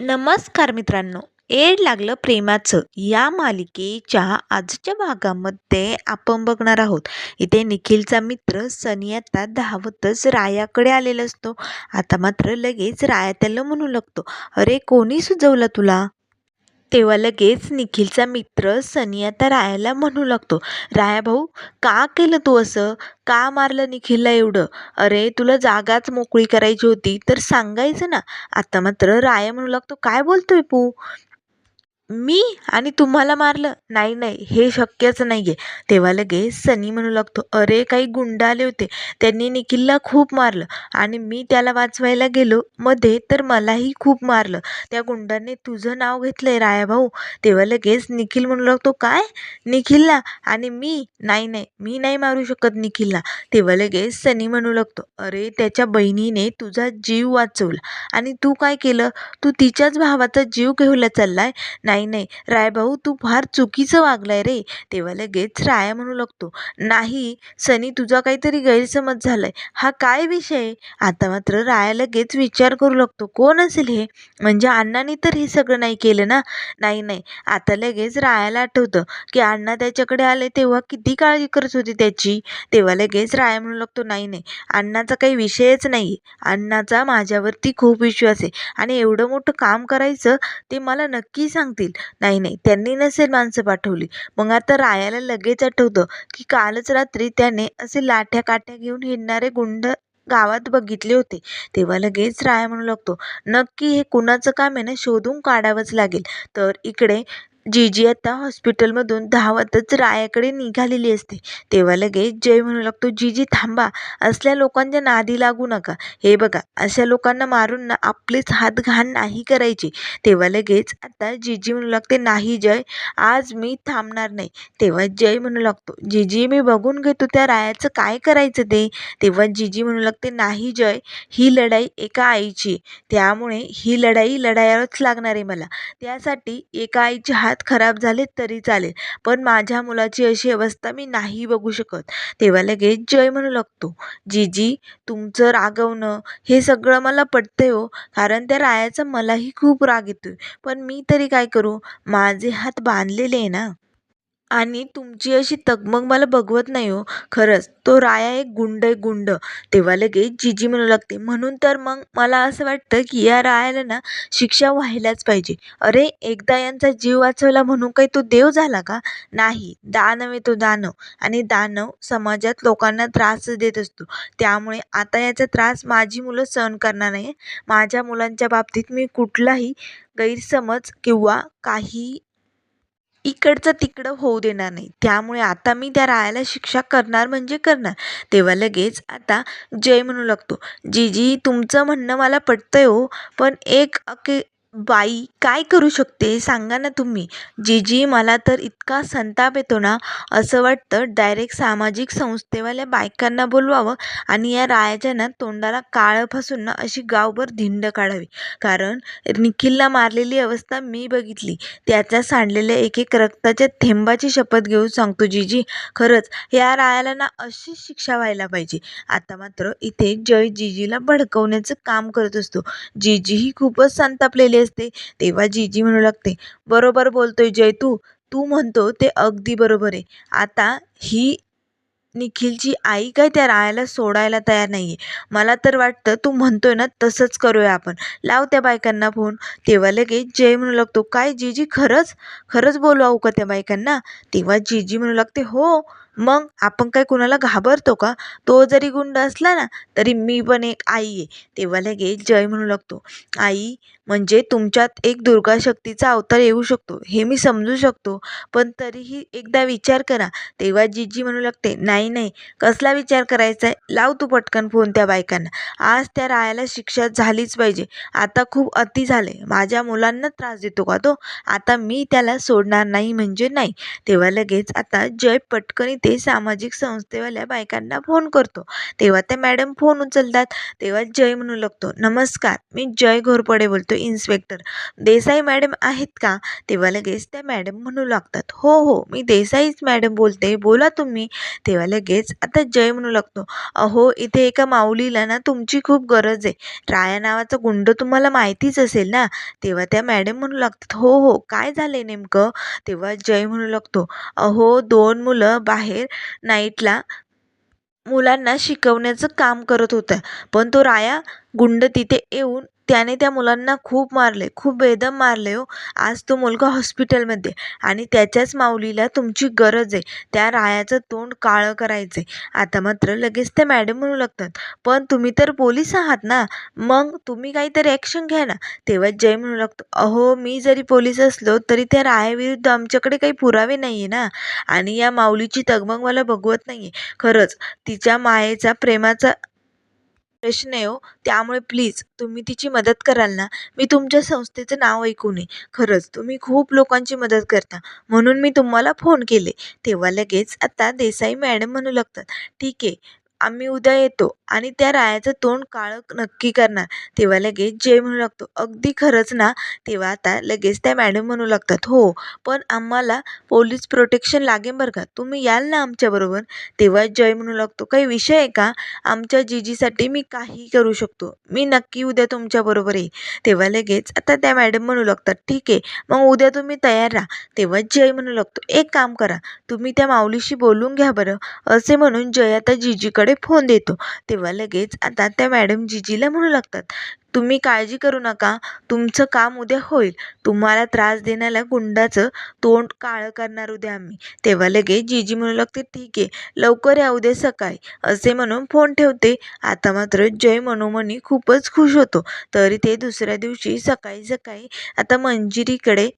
नमस्कार मित्रांनो. एड लागलं प्रेमाचं. या मालिकेच्या आजच्या भागामध्ये आपण बघणार आहोत. इथे निखिलचा मित्र सनी आता धावतच रायाकडे आलेला असतो. आता मात्र लगेच राया त्याला म्हणू लागतो. अरे कोणी सुचवलं तुला? तेव्हा लगेच निखिलचा मित्र सनी आता रायाला म्हणू लागतो राया भाऊ का केलं तू असं? का मारलं निखिलला एवढं? अरे तुला जागाच मोकळी करायची होती तर सांगायचं ना. आता मात्र राया म्हणू लागतो काय बोलतोय पू? मी आणि तुम्हाला मारलं? नाही नाही हे शक्यच नाही आहे तेव्हा लगेच सनी म्हणू लागतो अरे काही गुंड आले होते. त्यांनी निखिलला खूप मारलं आणि मी त्याला वाचवायला गेलो. मध्ये तर मलाही खूप मारलं. त्या गुंडाने तुझं नाव घेतलंय राया भाऊ तेव्हा लगेच निखिल म्हणू लागतो काय? निखिलला? आणि मी? नाही नाही मी नाही मारू शकत निखिलला. तेव्हा लगेच सनी म्हणू लागतो अरे त्याच्या बहिणीने तुझा जीव वाचवला. आणि तू काय केलं? तू तिच्याच भावाचा जीव घेऊला चाललाय. नाही नाही नाही. रायभाऊ तू फार चुकीचं वागलाय रे. तेव्हा लगेच राया म्हणू लागतो नाही सनी तुझा काहीतरी गैरसमज झालाय. हा काय विषय? आता मात्र राया लगेच विचार करू लागतो कोण असेल हे? म्हणजे अण्णाने तर हे सगळं नाही केलं ना? नाही नाही. आता लगेच रायाला आठवतं की अण्णा त्याच्याकडे आले तेव्हा किती काळजी करत होती त्याची. तेव्हा लगेच राया म्हणू लागतो नाही नाही. अण्णाचा काही विषयच नाही अण्णाचा माझ्यावरती खूप विश्वास आहे. आणि एवढं मोठं काम करायचं ते मला नक्की सांगतील. नाही नाही. त्यांनी नसेल माणसं पाठवली. मग आता रायाला लगेच आठवतं की कालच रात्री त्याने असे लाठ्या काठ्या घेऊन हिंडणारे गुंड गावात बघितले होते. तेव्हा लगेच राया म्हणू लागतो नक्की हे कुणाचं काम आहे ना शोधून काढावंच लागेल. तर इकडे जीजी आता हॉस्पिटलमधून धावतच रायाकडे निघालेली असते. तेव्हा लगेच जय म्हणू लागतो जीजी थांबा असल्या लोकांच्या नादी लागू नका. हे बघा अशा लोकांना मारून ना आपलेच हात घाण नाही करायचे. तेव्हा लगेच आता जीजी म्हणू लागते नाही जय आज मी थांबणार नाही. तेव्हा जय म्हणू लागतो जीजी मी बघून घेतो त्या रायाचं काय करायचं ते. तेव्हा जीजी म्हणू लागते नाही जय ही लढाई एका आईची त्यामुळे ही लढाई लढायलाच लागणार आहे मला. त्यासाठी एका आईची हात हात खराब झाले तरी चालेल. पण माझ्या मुलाची अशी अवस्था मी नाही बघू शकत. तेव्हा लगेच जय म्हणू लागतो जीजी तुमचं रागवणं हे सगळं मला पटतंय हो. कारण त्या रायाचा मलाही खूप राग येतो आहे पण मी तरी काय करू? माझे हात बांधलेले आहे ना. आणि तुमची अशी तगमग मला बघवत नाही हो खरंच. तो राया एक गुंड आहे गुंड. तेव्हा लगेच जीजी म्हणू लागते म्हणून तर मग मला असं वाटतं की या रायाला ना शिक्षा व्हायलाच पाहिजे. अरे एकदा यांचा जीव वाचवला म्हणून काही तो देव झाला का? नाही दानव आहे तो दानव आणि दानव समाजात लोकांना त्रास देत असतो. त्यामुळे आता याचा त्रास माझी मुलं सहन करणार नाही माझ्या मुलांच्या बाबतीत मी कुठलाही गैरसमज किंवा काही इकडचं तिकडं होऊ देणार नाही. त्यामुळे आता मी त्या रायाला शिक्षा करणार म्हणजे करणार. तेव्हा लगेच आता जय म्हणू लागतो. जी जी तुमचं म्हणणं मला पटतंय हो पण एक अके बाई काय करू शकते? सांगा ना तुम्ही. जीजी मला तर इतका संताप येतो ना असं वाटतं डायरेक्ट सामाजिक संस्थेवाल्या बायकांना बोलवावं आणि या रायाच्या ना तोंडाला काळं फासून ना अशी गावभर धिंड काढावी. कारण निखिलला मारलेली अवस्था मी बघितली. त्याच्या सांडलेल्या एक एक रक्ताच्या थेंबाची शपथ घेऊन सांगतो जीजी खरंच या रायाला ना अशीच शिक्षा व्हायला पाहिजे. आता मात्र इथे जय जीजीला भडकवण्याचं काम करत असतो. जीजी ही खूपच संतापलेली असते तेव्हा जीजी म्हणू लागते बरोबर बोलतोय जय तू. तू म्हणतो ते अगदी बरोबर आहे. आता ही निखिलची आई काय त्या रायाला सोडायला तयार नाही आहे मला तर वाटतं तू म्हणतोय ना तसंच करूया आपण. लाव त्या बायकांना फोन तेव्हा लगेच जय म्हणू लागतो काय जीजी खरंच? खरंच बोलवावं का त्या बायकांना? तेव्हा जीजी म्हणू लागते हो मग आपण काय कुणाला घाबरतो का? तो जरी गुंड असला ना तरी मी पण एक आई आहे. तेव्हा लगेच जय म्हणू लागतो आई म्हणजे तुमच्यात एक दुर्गा शक्तीचा अवतार येऊ शकतो. हे मी समजू शकतो पण तरीही एकदा विचार करा. तेव्हा जीजी म्हणू लागते नाही नाही कसला विचार करायचा आहे? लाव तू पटकन फोन त्या बायकांना. आज त्या रायाला शिक्षा झालीच पाहिजे. आता खूप अति झाले माझ्या मुलांना त्रास देतो का तो? आता मी त्याला सोडणार नाही म्हणजे नाही. तेव्हा लगेच आता जय पटकन इथे सामाजिक संस्थेवाल्या बायकांना फोन करतो. तेव्हा त्या मॅडम फोन उचलतात. तेव्हा जय म्हणू लागतो नमस्कार मी जय घोरपडे बोलतो इन्स्पेक्टर देसाई मॅडम आहेत का? तेव्हा लगेच त्या मॅडम म्हणू लागतात हो हो मी देसाईच मॅडम बोलते बोला तुम्ही. तेव्हा लगेच आता जय म्हणू लागतो अहो इथे एका माऊलीला ना तुमची खूप गरज आहे राया नावाचा गुंड तुम्हाला माहितीच असेल ना? तेव्हा त्या मॅडम म्हणू लागतात हो हो काय झालं नेमकं? तेव्हा जय म्हणू लागतो अहो दोन मुलं बाहेर नाईटला मुलांना शिकवण्याचं काम करत होतं पण तो राया गुंड तिथे येऊन त्याने त्या मुलांना खूप मारले खूप बेदम मारले हो. आज तो मुलगा हॉस्पिटलमध्ये आणि त्याच्याच माऊलीला तुमची गरज आहे. त्या रायाचं तोंड काळं करायचं आहे आता मात्र लगेच त्या मॅडम म्हणू लागतात पण तुम्ही तर पोलीस आहात ना? मग तुम्ही काहीतरी ॲक्शन घ्या ना. तेव्हा जय म्हणू लागतो अहो मी जरी पोलीस असलो तरी त्या रायाविरुद्ध आमच्याकडे काही पुरावे नाही आहे ना? आणि या माऊलीची तगमग मला बघवत नाही आहे खरंच तिच्या मायेचा प्रेमाचा प्रश्न आहे हो. त्यामुळे प्लीज तुम्ही तिची मदत कराल ना. मी तुमच्या संस्थेचं नाव ऐकून आहे. खरंच तुम्ही खूप लोकांची मदत करता. म्हणून मी तुम्हाला फोन केले. तेव्हा लगेच आता देसाई मॅडम म्हणू लागतात. ठीक आहे. आम्ही उद्या येतो आणि त्या रायाचं तोंड काळं नक्की करणार. तेव्हा लगेच जय म्हणू लागतो. अगदी खरंच ना? तेव्हा आता लगेच त्या मॅडम म्हणू लागतात. हो पण आम्हाला पोलीस प्रोटेक्शन लागेल बरं का? तुम्ही याल ना आमच्याबरोबर तेव्हा जय म्हणू लागतो. काही विषय आहे का? आमच्या जीजीसाठी मी काही करू शकतो. मी नक्की उद्या तुमच्याबरोबर येईल तेव्हा लगेच आता त्या मॅडम म्हणू लागतात. ठीक आहे मग उद्या तुम्ही तयार राहा. तेव्हा जय म्हणू लागतो. एक काम करा. तुम्ही त्या माऊलीशी बोलून घ्या बरं. असे म्हणून जय आता जीजीकडे फोन देतो. तेव्हा लगेच आता त्या मॅडम जीजीला म्हणू लागतात तुम्ही काळजी करू नका तुमचं काम उद्या होईल. तुम्हाला त्रास देण्याला गुंडाचं तोंड काळं करणार उद्या आम्ही. तेव्हा लगेच जीजी म्हणू लागते ठीक आहे लवकर या उद्या सकाळी. असे म्हणून फोन ठेवते. आता मात्र जय मनोमनी खूपच खुश होतो. तरी ते दुसऱ्या दिवशी सकाळी सकाळी आता मंजिरीकडे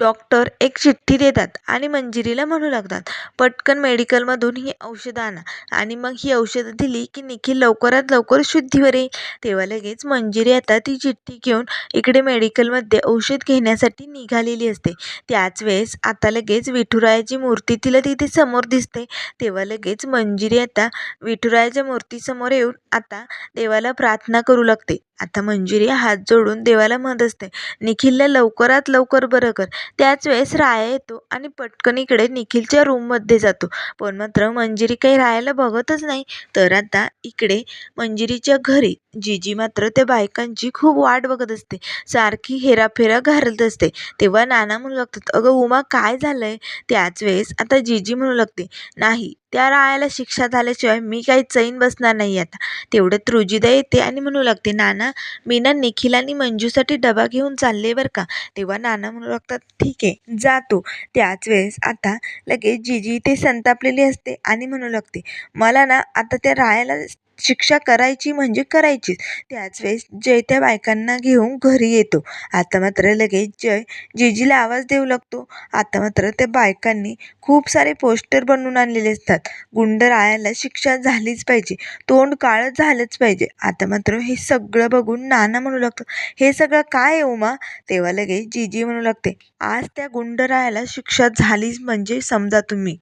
डॉक्टर एक चिठ्ठी देतात आणि मंजिरीला म्हणू लागतात पटकन मेडिकलमधून ही औषधं आणा. आणि मग ही औषधं दिली की निखिल लवकरात लवकर शुद्धीवर येईल. तेव्हा लगेच मंजिरी आता ती चिठ्ठी घेऊन इकडे मेडिकलमध्ये औषध घेण्यासाठी निघालेली असते. त्याच वेळेस आता लगेच विठुरायाची मूर्ती तिला तिथे समोर दिसते. तेव्हा लगेच मंजिरी आता विठुरायाच्या मूर्तीसमोर येऊन आता देवाला प्रार्थना करू लागते. आता मंजिरी हात जोडून देवाला म्हणत असते. निखिलला लवकरात लवकर बरं कर. त्याच वेळेस राया येतो आणि पटकन इकडे निखिलच्या रूममध्ये जातो. पण मात्र मंजिरी काही रायाला बघतच नाही. तर आता इकडे मंजिरीच्या घरी जीजी मात्र त्या बायकांची खूप वाट बघत असते. सारखी हेराफेरा घालत असते. तेव्हा नाना म्हणू लागतात अगं उमा काय झालंय? त्याच वेळेस आता जीजी म्हणू लागते नाही त्या रायाला शिक्षा झाल्याशिवाय मी काही चैन बसणार नाही आता. तेवढ्यात रुजिदा येते आणि म्हणू लागते नाना मी ना निखिल आणि मंजूसाठी डबा घेऊन चालले बरं का? तेव्हा नाना म्हणू लागतात ठीक आहे जातो त्याच वेळेस आता लगेच जीजी ते संतापलेली असते आणि म्हणू लागते मला ना आता त्या रायाला शिक्षा करायची म्हणजे करायचीच. त्याच वेळेस जय त्या बायकांना घेऊन घरी येतो. आता मात्र लगेच जय जीजीला आवाज देऊ लागतो. आता मात्र त्या बायकांनी खूप सारे पोस्टर बनवून आणलेले असतात. गुंड रायाला शिक्षा झालीच पाहिजे. तोंड काळं झालंच पाहिजे. आता मात्र हे सगळं बघून नाना म्हणू लागतो हे सगळं काय येऊ उमा? तेव्हा लगेच जीजी म्हणू लागते आज त्या गुंडरायाला शिक्षा झालीच म्हणजे समजा तुम्ही.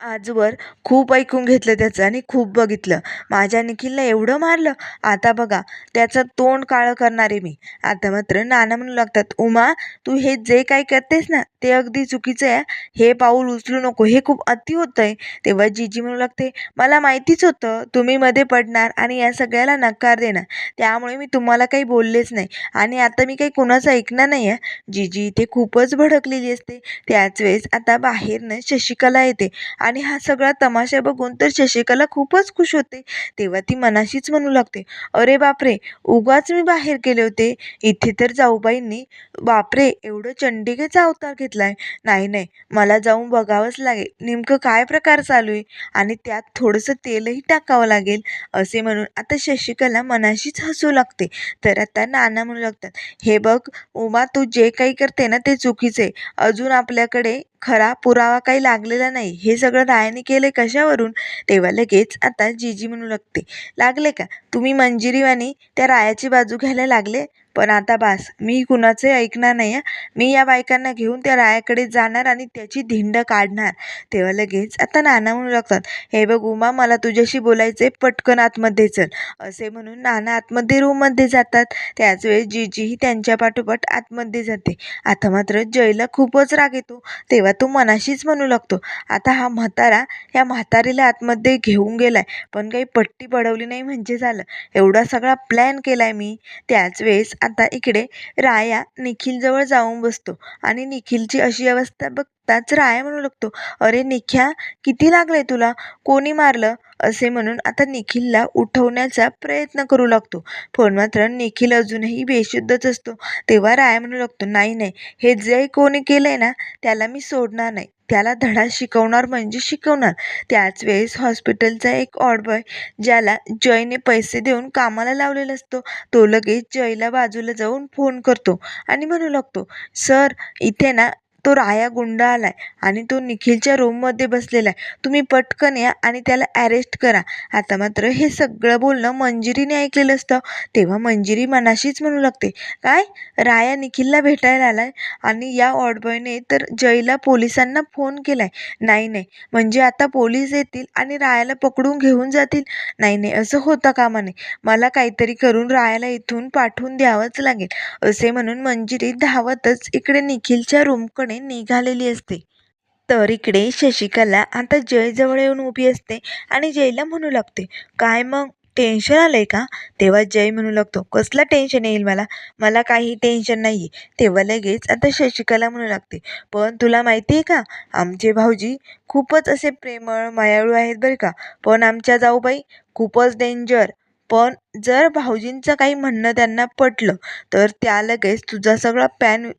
आजवर खूप ऐकून घेतलं त्याचं आणि खूप बघितलं. माझ्या निखिलला एवढं मारलं. आता बघा त्याचं तोंड काळं करणार आहे मी. आता मात्र नाना म्हणू लागतात उमा तू हे जे काय करतेस ना ते अगदी चुकीचं आहे. हे पाऊल उचलू नको. हे खूप अति होतं आहे तेव्हा जीजी म्हणू लागते मला माहितीच होतं तुम्ही मध्ये पडणार आणि या सगळ्याला नकार देणार. त्यामुळे मी तुम्हाला काही बोललेच नाही. आणि आता मी काही कुणाचं ऐकणार नाही आहे जीजी इथे खूपच भडकलेली असते. त्याच वेळेस आता बाहेरनं शशिकला येते. आणि हा सगळा तमाशा बघून तर शशिकला खूपच खुश होते. तेव्हा ती मनाशीच म्हणू लागते अरे बापरे उगाच मी बाहेर गेले होते. इथे तर जाऊबाईंनी बापरे एवढं चंडिकेचा अवतार घेतलाय नाही नाही मला जाऊन बघावंच लागेल. नेमकं काय प्रकार चालू आहे? आणि त्यात थोडंसं तेलही टाकावं लागेल असे म्हणून आता शशिकला मनाशीच हसू लागते. तर आता नाना म्हणू लागतात हे बघ उमा तू जे काही करते ना ते चुकीचे अजून आपल्याकडे खरा पुरावा काही लागलेला नाही. हे सगळं रायाने केलं कशावरून? तेव्हा लगेच आता जीजी म्हणू लागते लागले का? तुम्ही मंजिरीवाणी त्या रायाची बाजू घ्यायला लागले? पण आता बास मी कुणाचे ऐकणार नाही मी या बायकांना घेऊन त्या रायाकडे जाणार आणि त्याची धिंड काढणार. तेव्हा लगेच आता नाना म्हणू लागतात हे बघ उमा मला तुझ्याशी बोलायचे पटकन आतमध्ये चल. असे म्हणून नाना आतमध्ये रूममध्ये जातात. त्याच वेळेस जीजीही त्यांच्या पाठोपाठ आतमध्ये जाते. आता मात्र जयला खूपच राग येतो. तेव्हा तो मनाशीच म्हणू लागतो. आता हा म्हातारा या म्हातारीला आतमध्ये घेऊन गेलाय. पण काही पट्टी पडवली नाही म्हणजे झालं. एवढा सगळा प्लॅन केलाय मी. त्याच वेळेस आता इकडे राया निखिलजवळ जाऊन बसतो. आणि निखिलची अशी अवस्था बघताच राया म्हणू लागतो. अरे निख्या किती लागलंय तुला? कोणी मारलं? असे म्हणून आता निखिलला उठवण्याचा प्रयत्न करू लागतो. पण मात्र निखिल अजूनही बेशुद्धच असतो. तेव्हा राय म्हणू लागतो नाही नाही हे जे कोणी केलंय ना त्याला मी सोडणार नाही. त्याला धडा शिकवणार म्हणजे शिकवणार. त्याच वेळेस हॉस्पिटलचा एक ऑडबॉय ज्याला जयने पैसे देऊन कामाला लावलेला असतो तो लगेच जयला बाजूला जाऊन फोन करतो आणि म्हणू लागतो सर इथे ना तो राया गुंड आलाय आणि तो निखिलच्या रूममध्ये बसलेला आहे तुम्ही पटकन या आणि त्याला अरेस्ट करा. आता मात्र हे सगळं बोलणं मंजिरीने ऐकलेलं असतं. तेव्हा मंजिरी मनाशीच म्हणू लागते काय? राया निखिलला भेटायला आलाय आणि या ऑडबॉयने तर जयला पोलिसांना फोन केला आहे नाही नाही. म्हणजे आता पोलीस येतील आणि रायाला पकडून घेऊन जातील. नाही नाही. असं होता कामा नये मला काहीतरी करून रायाला इथून पाठवून द्यावंच लागेल. असे म्हणून मंजिरी धावतच इकडे निखिलच्या रूमकडे निघालेली असते. तर इकडे शशिकला आता जयजवळ येऊन उभी असते आणि जयला म्हणू लागते काय मग? टेन्शन आलंय का? तेव्हा जय म्हणू लागतो कसलं टेन्शन येईल मला? मला काही टेन्शन नाही आहे तेव्हा लगेच आता शशिकला म्हणू लागते पण तुला माहिती आहे का आमचे भाऊजी खूपच असे प्रेमळ मायाळू आहेत बरं का. पण आमच्या जाऊबाई खूपच डेंजर. पण जर भाऊजींचं काही म्हणणं त्यांना पटलं तर त्या लगेच तुझा सगळा पॅन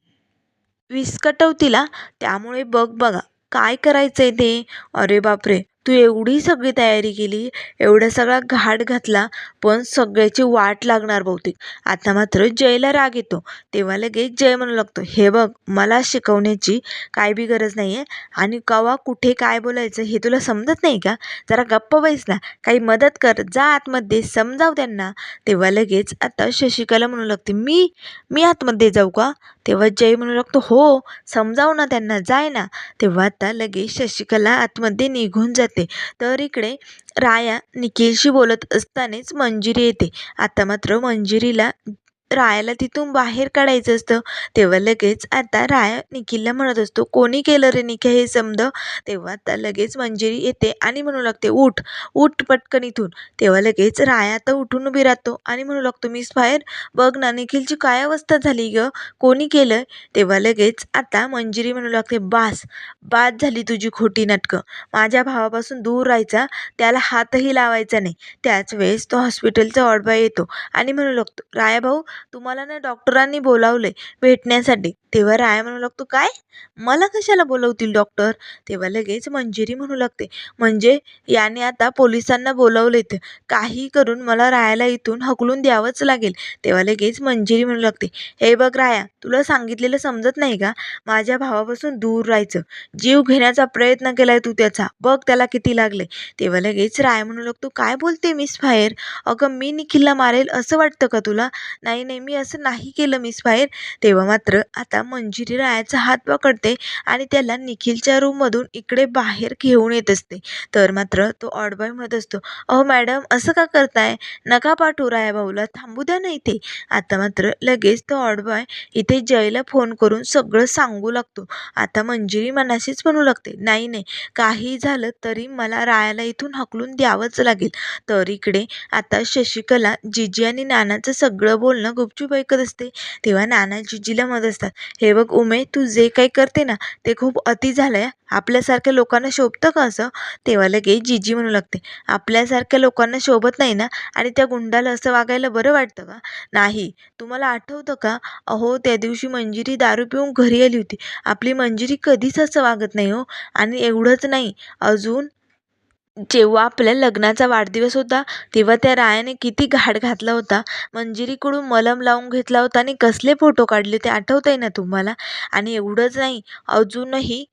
विस्कटवतील. कटवतीला त्यामुळे बघ बघा काय करायचं आहे ते? अरे बापरे तू एवढी सगळी तयारी केली एवढा सगळा घाट घातला पण सगळ्याची वाट लागणार बहुतेक. आता मात्र जयला राग येतो. तेव्हा लगेच जय म्हणू लागतो हे बघ मला शिकवण्याची काय बी गरज नाही आहे आणि कवा कुठे काय बोलायचं हे तुला समजत नाही का? जरा गप्प बैस ना. काही मदत कर जा आतमध्ये समजाव त्यांना. तेव्हा लगेच आता शशिकला म्हणू लागते मी मी आतमध्ये जाऊ का? तेव्हा जय म्हणू लागतो हो समजाव ना त्यांना जाय ना. तेव्हा आता लगेच शशिकला आतमध्ये निघून जाते. तर इकडे राया निखिलशी बोलत असतानाच मंजिरी येते. आता मात्र मंजिरीला रायाला तिथून बाहेर काढायचं असतं. तेव्हा लगेच आता राया निखिलला म्हणत असतो कोणी केलं रे निखिल हे समज? तेव्हा आता लगेच मंजिरी येते आणि म्हणू लागते उठ उठ पटकन इथून. तेव्हा लगेच राया आता उठून उभी राहतो आणि म्हणू लागतो मिस बाहेर बघ ना निखिलची काय अवस्था झाली ग? कोणी केलं तेव्हा लगेच आता मंजिरी म्हणू लागते बास बाद झाली तुझी खोटी नाटकं. माझ्या भावापासून दूर राहायचा त्याला हातही लावायचा नाही. त्याच वेळेस तो हॉस्पिटलचा ऑडबॉय येतो आणि म्हणू लागतो राया भाऊ तुम्हाला ना डॉक्टरांनी बोलावले भेटण्यासाठी. तेव्हा राया म्हणू लागतो काय? मला कशाला बोलवतील डॉक्टर? तेव्हा लगेच मंजिरी म्हणू लागते. म्हणजे याने आता पोलिसांना बोलवलेत. काही करून मला रायाला इथून हकलून द्यावंच लागेल. तेव्हा लगेच मंजिरी म्हणू लागते. हे बघ राया तुला सांगितलेलं समजत नाही का? माझ्या भावापासून दूर राहायचं. जीव घेण्याचा प्रयत्न केलाय तू त्याचा. बघ त्याला किती लागले. तेव्हा लगेच राय म्हणू लागतो काय बोलते मिस फायर? अगं मी निखिलला मारेल असं वाटतं का तुला? नाही नाही मी असं नाही केलं मिस बाहेर. तेव्हा मात्र आता मंजिरी रायाचा हात पकडते आणि त्याला निखिलच्या रूममधून इकडे बाहेर घेऊन येत असते. तर मात्र तो ऑडबॉय म्हणत असतो अहो मॅडम असं का करताय? नका पाठवू राया भाऊला थांबू द्या ना इथे. आता मात्र लगेच तो ऑडबॉय इथे जयला फोन करून सगळं सांगू लागतो. आता मंजिरी मनाशीच म्हणू लागते नाही नाही काही झालं तरी मला रायाला इथून हकलून द्यावंच लागेल. तर इकडे आता शशिकला जिजी आणि नानाचं सगळं बोलणं गुपचूप ऐकत असते तेव्हा नाना जिजीला मत असतात हे बघ उमे तू जे काही करते ना ते खूप अति झालं आहे आपल्यासारख्या लोकांना शोभतं का असं? तेव्हा लगेच जिजी म्हणू लागते आपल्यासारख्या लोकांना शोभत नाही ना? आणि त्या गुंडाला असं वागायला बरं वाटतं का? नाही. तुम्हाला आठवतं का? अहो त्या दिवशी मंजिरी दारू पिऊन घरी आली होती. आपली मंजिरी कधीच असं वागत नाही हो. आणि एवढंच नाही. अजून जेव्हा आपल्या लग्नाचा वाढदिवस होता तेव्हा त्या रायाने किती घाट घातला होता. मंजिरीकडून मलम लावून घेतला होता आणि कसले फोटो काढले ते आठवतं आहे ना तुम्हाला? आणि एवढंच नाही अजूनही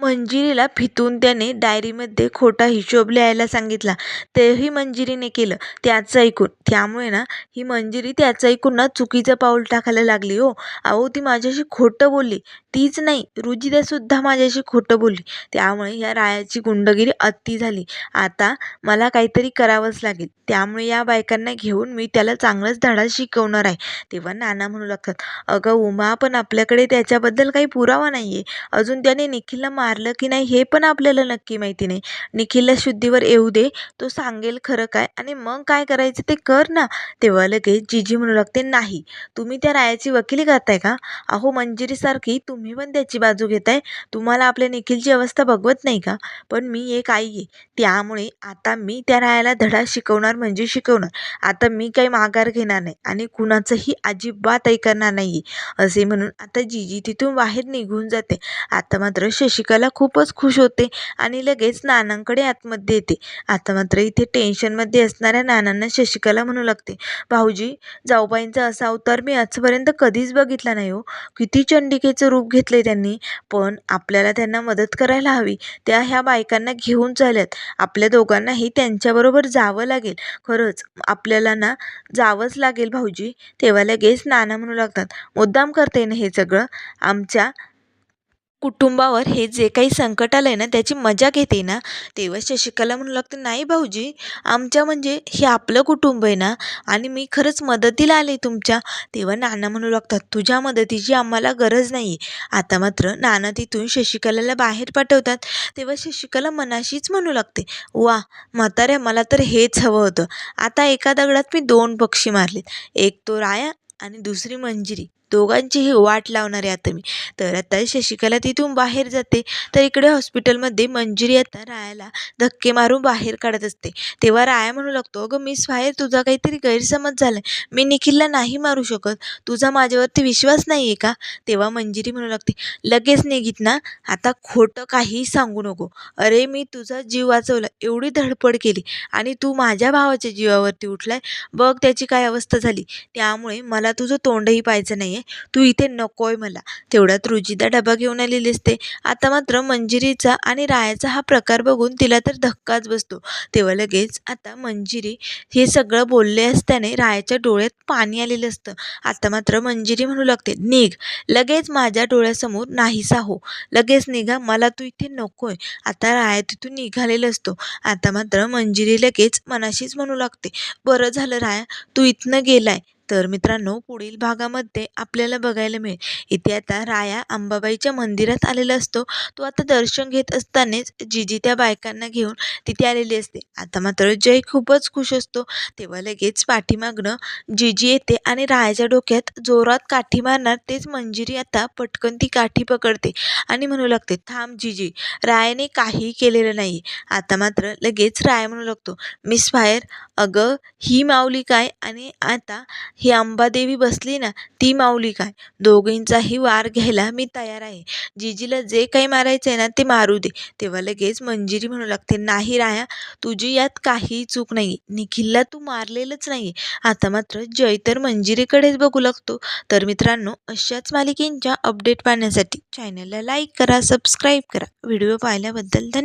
मंजिरीला फितून त्याने डायरीमध्ये खोटा हिशोब लिहायला सांगितला. तेही मंजिरीने केलं. त्याचं ऐकून त्यामुळे ना ही मंजिरी त्याचं ऐकून ना चुकीचं पाऊल टाकायला लागली हो. अहो ती माझ्याशी खोटं बोलली. तीच नाही रुजिदासुद्धा माझ्याशी खोटं बोलली. त्यामुळे ह्या रायाची गुंडगिरी अति झाली. आता मला काहीतरी करावंच लागेल. त्यामुळे या बायकांना घेऊन मी त्याला चांगलाच धडा शिकवणार आहे. तेव्हा नाना म्हणू लागतात अगं उमा पण आपल्याकडे त्याच्याबद्दल काही पुरावा नाही आहे अजून त्याने निखिलला मारलं की नाही हे पण आपल्याला नक्की माहिती नाही. निखिलला शुद्धीवर येऊ दे तो सांगेल खरं काय आणि मग काय करायचं ते कर ना. तेव्हा लगेच जिजी म्हणू लागते नाही तुम्ही त्या रायाची वकिली करताय का? अहो मंजिरीसारखी तुम्ही पण त्याची बाजू घेताय. तुम्हाला आपल्या निखिलची अवस्था बघवत नाही का? पण मी एक आई आहे. त्यामुळे आता मी त्या रायाला धडा शिकवणार म्हणजे शिकवणार. आता मी काही माघार घेणार नाही आणि कुणाचंही अजिबात ऐकणार नाही आहे असे म्हणून आता जीजी तिथून बाहेर निघून जाते. आता मात्र शशिकला खूपच खुश होते आणि लगेच नानांकडे आतमध्ये येते. आता मात्र इथे टेन्शनमध्ये असणाऱ्या नानांना शशिकला म्हणू लागते भाऊजी जाऊबाईंचा असा अवतार मी आजपर्यंत कधीच बघितला नाही हो. किती चंडिकेचं रूप घेतलंय त्यांनी. पण आपल्याला त्यांना मदत करायला हवी. त्या ह्या बायकांना घेऊन चालत. आपल्या दोघांनाही त्यांच्याबरोबर जावं लागेल. खरंच आपल्याला ना जावंच लागेल भाऊजी. तेव्हा लगेच नाना म्हणू लागतात मुद्दाम करते ना हे सगळं? आमच्या कुटुंबावर हे जे काही संकट आलं आहे ना त्याची मजा घेते ना. तेव्हा शशिकला म्हणू लागते नाही भाऊजी आमच्या म्हणजे हे आपलं कुटुंब आहे ना आणि मी खरंच मदतीला आले तुमच्या. तेव्हा नाना म्हणू लागतात तुझ्या मदतीची आम्हाला गरज नाही. आता मात्र नाना तिथून शशिकलाला बाहेर पाठवतात. तेव्हा शशिकला मनाशीच म्हणू लागते वा म्हाताऱ्या मला तर हेच हवं होतं. आता एका दगडात मी दोन पक्षी मारलेत. एक तो राया आणि दुसरी मंजिरी. दोघांचीही वाट लावणार आहे आता मी. तर आता शशिकला तिथून बाहेर जाते. तर इकडे हॉस्पिटलमध्ये मंजिरी आता रायाला धक्के मारून बाहेर काढत असते. तेव्हा राया म्हणू लागतो अगं मिस बाहेर तुझा काहीतरी गैरसमज झाला मी निखिलला नाही मारू शकत. तुझा माझ्यावरती विश्वास नाही आहे का? तेव्हा मंजिरी म्हणू लागते लगेच निघित ना. आता खोटं काहीही सांगू नको. अरे मी तुझा जीव वाचवला. एवढी धडपड केली. आणि तू माझ्या भावाच्या जीवावरती उठलाय. बघ त्याची काय अवस्था झाली. त्यामुळे मला तुझं तोंडही पाहायचं नाही आहे तू इथे नको आहे मला. तेवढ्यात रुजिदा डबा घेऊन आलेली असते आता मात्र मंजिरीचा आणि रायाचा हा प्रकार बघून तिला तर धक्काच बसतो. तेव्हा लगेच आता मंजिरी हे सगळं बोलले असल्याने रायाच्या डोळ्यात पाणी आलेलं असतं. आता मात्र मंजिरी म्हणू लागते निघ. लगेच माझ्या डोळ्यासमोर नाहीसा हो. लगेच निघा. मला तू इथे नको आहे आता राया तिथून निघालेला असतो. आता मात्र मंजिरी लगेच मनाशीच म्हणू लागते बरं झालं राया. तू इथनं गेलाय. तर मित्रांनो पुढील भागामध्ये आपल्याला बघायला मिळेल. इथे आता राया अंबाबाईच्या मंदिरात आलेला असतो. तो आता दर्शन घेत असतानाच जिजी त्या बायकांना घेऊन तिथे आलेली असते. आता मात्र जय खूपच खुश असतो. तेव्हा लगेच पाठीमागणं जिजी येते आणि रायाच्या डोक्यात जोरात काठी मारणार. तेच मंजिरी आता पटकन ती काठी पकडते आणि म्हणू लागते थांब जिजी रायाने काही केलेलं नाही. आता मात्र लगेच राया म्हणू लागतो मिस फायर अगं ही माऊली काय? आणि आता ही अंबादेवी बसली ना ती माऊली काय? दोघींचाही वार घ्यायला मी तयार आहे. जिजीला जे काही मारायचं आहे ना ते मारू दे. तेव्हा लगेच मंजिरी म्हणू लागते नाही राया तुझी यात काहीही चूक नाही निखिलला तू मारलेलंच नाही आता मात्र जय तर मंजिरीकडेच बघू लागतो. तर मित्रांनो अशाच मालिकेंच्या अपडेट पाहण्यासाठी चॅनलला लाईक करा सबस्क्राईब करा. व्हिडिओ पाहिल्याबद्दल धन्यवाद